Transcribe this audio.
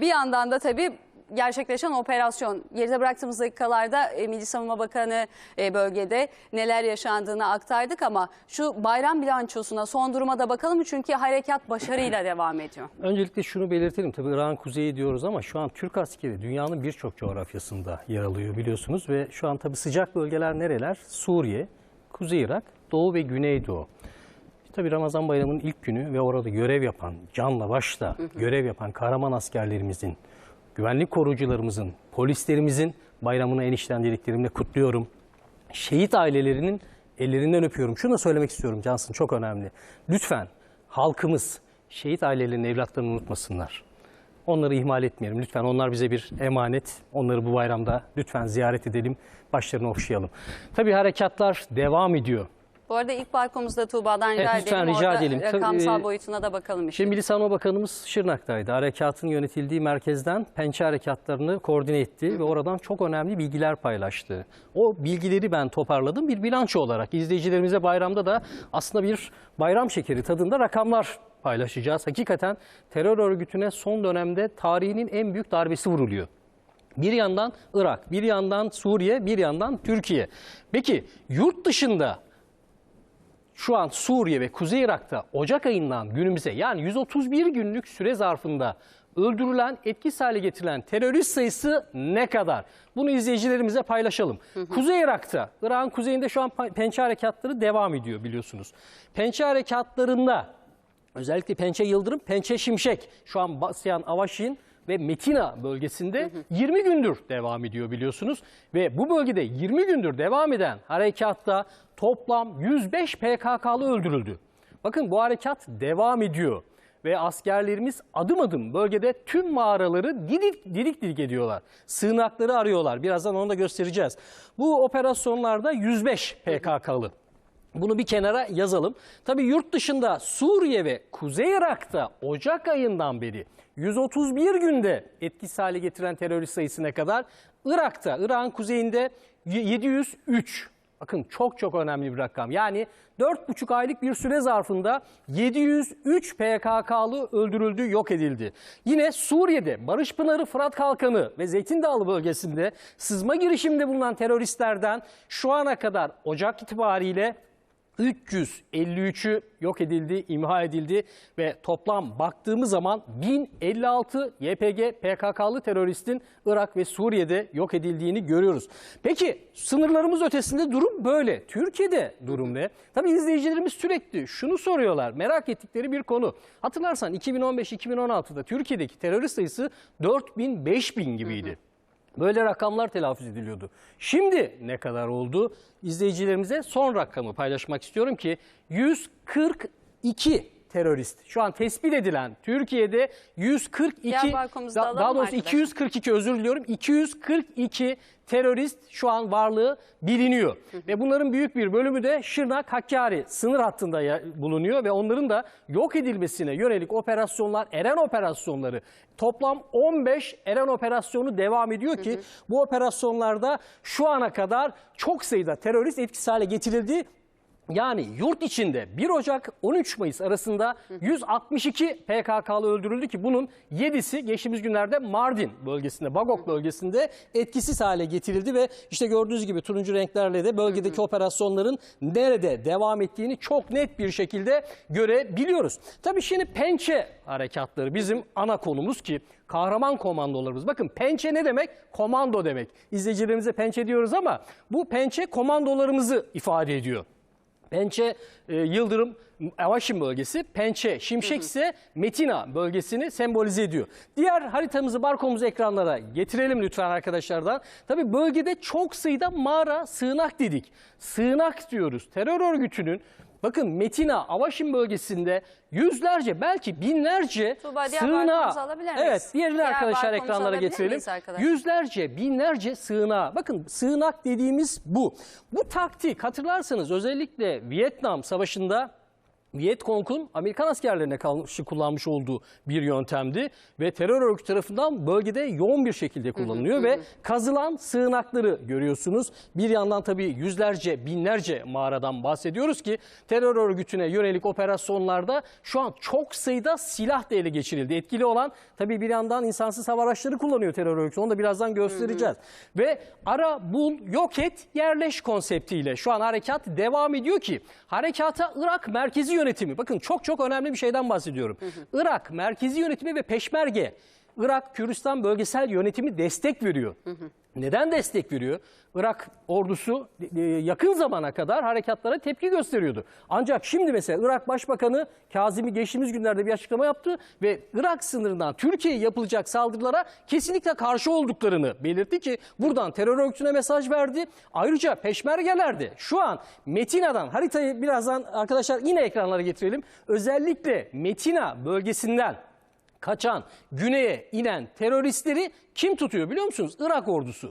Bir yandan da tabii gerçekleşen operasyon. Geride bıraktığımız dakikalarda e, Milli Savunma Bakanı e, bölgede neler yaşandığını aktardık ama şu bayram bilançosuna son duruma da bakalım çünkü harekat başarıyla devam ediyor. Öncelikle şunu belirtelim. Tabii Irak'ın kuzeyi diyoruz ama şu an Türk askeri dünyanın birçok coğrafyasında yer alıyor biliyorsunuz. Ve şu an tabii sıcak bölgeler nereler? Suriye, Kuzey Irak, Doğu ve Güneydoğu. Tabii Ramazan bayramının ilk günü ve orada görev yapan, canla başla görev yapan kahraman askerlerimizin, güvenlik korucularımızın, polislerimizin bayramını en içten dileklerimle kutluyorum. Şehit ailelerinin ellerinden öpüyorum. Şunu da söylemek istiyorum Cansın çok önemli. Lütfen halkımız şehit ailelerinin evlatlarını unutmasınlar. Onları ihmal etmeyelim. Lütfen onlar bize bir emanet. Onları bu bayramda lütfen ziyaret edelim. Başlarını okşayalım. Tabii harekatlar devam ediyor. Bu arada ilk balkonumuzda Tuğba'dan rica Evet, lütfen edelim. rica Orada edelim. Tabii, rakamsal e, boyutuna da bakalım. işte. Şimdi Milli Savunma Bakanımız Şırnak'taydı. Harekatın yönetildiği merkezden pençe harekatlarını koordine etti ve oradan çok önemli bilgiler paylaştı. O bilgileri ben toparladım bir bilanço olarak. İzleyicilerimize bayramda da aslında bir bayram şekeri tadında rakamlar paylaşacağız. Hakikaten terör örgütüne son dönemde tarihinin en büyük darbesi vuruluyor. Bir yandan Irak, bir yandan Suriye, bir yandan Türkiye. Peki yurt dışında şu an Suriye ve Kuzey Irak'ta Ocak ayından günümüze yani 131 günlük süre zarfında öldürülen, etkisiz hale getirilen terörist sayısı ne kadar? Bunu izleyicilerimize paylaşalım. Kuzey Irak'ta, Irak'ın kuzeyinde şu an pençe harekatları devam ediyor biliyorsunuz. Pençe harekatlarında özellikle Pençe Yıldırım, Pençe Şimşek, şu an Basyan, Avaşin ve Metina bölgesinde 20 gündür devam ediyor biliyorsunuz. Ve bu bölgede 20 gündür devam eden harekatta toplam 105 PKK'lı öldürüldü. Bakın bu harekat devam ediyor ve askerlerimiz adım adım bölgede tüm mağaraları didik didik didik ediyorlar. Sığınakları arıyorlar. Birazdan onu da göstereceğiz. Bu operasyonlarda 105 PKK'lı. Bunu bir kenara yazalım. Tabii yurt dışında Suriye ve Kuzey Irak'ta Ocak ayından beri 131 günde etkisiz hale getiren terörist sayısı ne kadar? Irak'ta, Irak'ın kuzeyinde 703. Bakın çok çok önemli bir rakam. Yani 4,5 aylık bir süre zarfında 703 PKK'lı öldürüldü, yok edildi. Yine Suriye'de Barış Pınarı, Fırat Kalkanı ve Zeytin Dağı bölgesinde sızma girişiminde bulunan teröristlerden şu ana kadar Ocak itibariyle 353'ü yok edildi, imha edildi ve toplam baktığımız zaman 1056 YPG PKK'lı teröristin Irak ve Suriye'de yok edildiğini görüyoruz. Peki sınırlarımız ötesinde durum böyle. Türkiye'de durum ne? Tabii izleyicilerimiz sürekli şunu soruyorlar. Merak ettikleri bir konu. Hatırlarsan 2015-2016'da Türkiye'deki terörist sayısı 4000 5000 gibiydi. Böyle rakamlar telaffuz ediliyordu. Şimdi ne kadar oldu? İzleyicilerimize son rakamı paylaşmak istiyorum ki 142 terörist. Şu an tespit edilen Türkiye'de 142 Diğer balkonumuzu da daha doğrusu arkadaşlar? 242 özür diliyorum. 242 terörist şu an varlığı biliniyor. Ve bunların büyük bir bölümü de Şırnak Hakkari sınır hattında bulunuyor ve onların da yok edilmesine yönelik operasyonlar, Eren operasyonları toplam 15 Eren operasyonu devam ediyor ki bu operasyonlarda şu ana kadar çok sayıda terörist etkisiz hale getirildi. Yani yurt içinde 1 Ocak 13 Mayıs arasında 162 PKK'lı öldürüldü ki bunun 7'si geçtiğimiz günlerde Mardin bölgesinde, Bagok bölgesinde etkisiz hale getirildi ve işte gördüğünüz gibi turuncu renklerle de bölgedeki operasyonların nerede devam ettiğini çok net bir şekilde görebiliyoruz. Tabii şimdi pençe harekatları bizim ana konumuz ki kahraman komandolarımız. Bakın pençe ne demek? Komando demek. İzleyicilerimize pençe diyoruz ama bu pençe komandolarımızı ifade ediyor. Pençe e, Yıldırım Avaşin bölgesi, Pençe Şimşek ise Metina bölgesini sembolize ediyor. Diğer haritamızı, barkomuzu ekranlara getirelim lütfen arkadaşlardan. Tabii bölgede çok sayıda mağara, sığınak dedik. Sığınak diyoruz. Terör örgütünün Bakın Metina, Avaşin bölgesinde yüzlerce belki binlerce Tuğba, sığınağı. Evet, diğerini Diğer arkadaşlar ekranlara getirelim. Yüzlerce, binlerce sığınağı. Bakın sığınak dediğimiz bu. Bu taktik hatırlarsanız özellikle Vietnam Savaşı'nda Vietcong'un Amerikan askerlerine karşı kullanmış olduğu bir yöntemdi ve terör örgütü tarafından bölgede yoğun bir şekilde kullanılıyor ve kazılan sığınakları görüyorsunuz. Bir yandan tabii yüzlerce, binlerce mağaradan bahsediyoruz ki terör örgütüne yönelik operasyonlarda şu an çok sayıda silah da ele geçirildi. Etkili olan tabii bir yandan insansız hava araçları kullanıyor terör örgütü. Onu da birazdan göstereceğiz. Ve ara, bul, yok et, yerleş konseptiyle şu an harekat devam ediyor ki harekata Irak merkezi yönetimi. Bakın çok çok önemli bir şeyden bahsediyorum. Irak merkezi yönetimi ve peşmerge Irak Kürdistan bölgesel yönetimi destek veriyor. Neden destek veriyor? Irak ordusu e, yakın zamana kadar harekatlara tepki gösteriyordu. Ancak şimdi mesela Irak Başbakanı Kazimi geçtiğimiz günlerde bir açıklama yaptı ve Irak sınırından Türkiye'ye yapılacak saldırılara kesinlikle karşı olduklarını belirtti ki buradan terör örgütüne mesaj verdi. Ayrıca peşmergeler de şu an Metina'dan haritayı birazdan arkadaşlar yine ekranlara getirelim. Özellikle Metina bölgesinden kaçan, güneye inen teröristleri kim tutuyor biliyor musunuz? Irak ordusu.